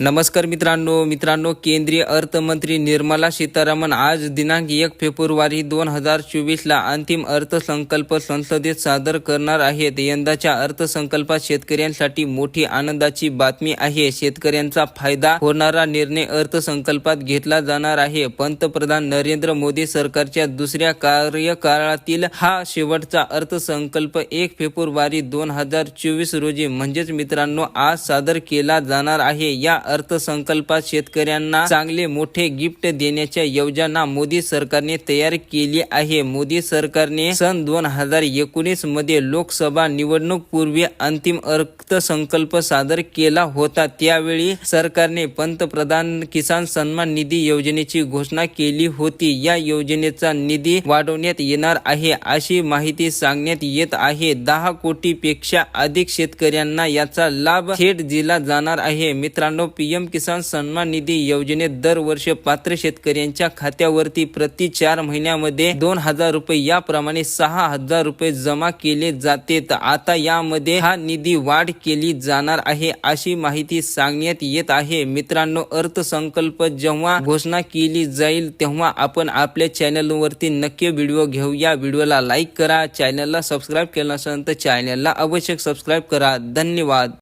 नमस्कार मित्रांनो मित्रांनो केंद्रीय अर्थमंत्री निर्मला सीतारामन आज दिनांक एक फेब्रुवारी दोन हजार चोवीसला अंतिम अर्थसंकल्प संसदेत सादर करणार आहेत. यंदाच्या अर्थसंकल्पात शेतकऱ्यांसाठी मोठी आनंदाची बातमी आहे. शेतकऱ्यांचा फायदा होणारा निर्णय अर्थसंकल्पात घेतला जाणार आहे. पंतप्रधान नरेंद्र मोदी सरकारच्या दुसऱ्या कार्यकाळातील हा शेवटचा अर्थसंकल्प एक फेब्रुवारी दोन हजार चोवीस रोजी म्हणजेच मित्रांनो आज सादर केला जाणार आहे. या अर्थसंकल्पात शेतकऱ्यांना चांगले मोठे गिफ्ट देण्याच्या योजना मोदी सरकारने तयार केली आहे. मोदी सरकारने सन दोन हजार एकोणीसमध्ये लोकसभा निवडणूक पूर्वी अंतिम अर्थसंकल्प सादर केला होता. त्यावेळी सरकारने पंतप्रधान किसान सन्मान निधी योजनेची घोषणा केली होती. या योजनेचा निधी वाढवण्यात येणार आहे अशी माहिती सांगण्यात येत आहे. दहा कोटी पेक्षा अधिक शेतकऱ्यांना याचा लाभ थेट दिला जाणार आहे. मित्रांनो पीएम किसान सन्मान निधी योजनेत दरवर्षी पात्र शेतकऱ्यांच्या खात्यावरती प्रति चार महिन्यामध्ये दोन हजार रुपये याप्रमाणे सहा हजार रुपये जमा केले जाते आता यामध्ये हा निधी वाढ केली जाणार आहे अशी माहिती सांगण्यात येत आहे. मित्रांनो अर्थसंकल्प जेव्हा घोषणा केली जाईल तेव्हा आपण आपल्या चॅनलवरती नक्की व्हिडिओ घेऊ. या व्हिडिओला लाईक करा चॅनलला सबस्क्राईब केलं नसेल तर चॅनलला अवश्य सबस्क्राईब करा. धन्यवाद.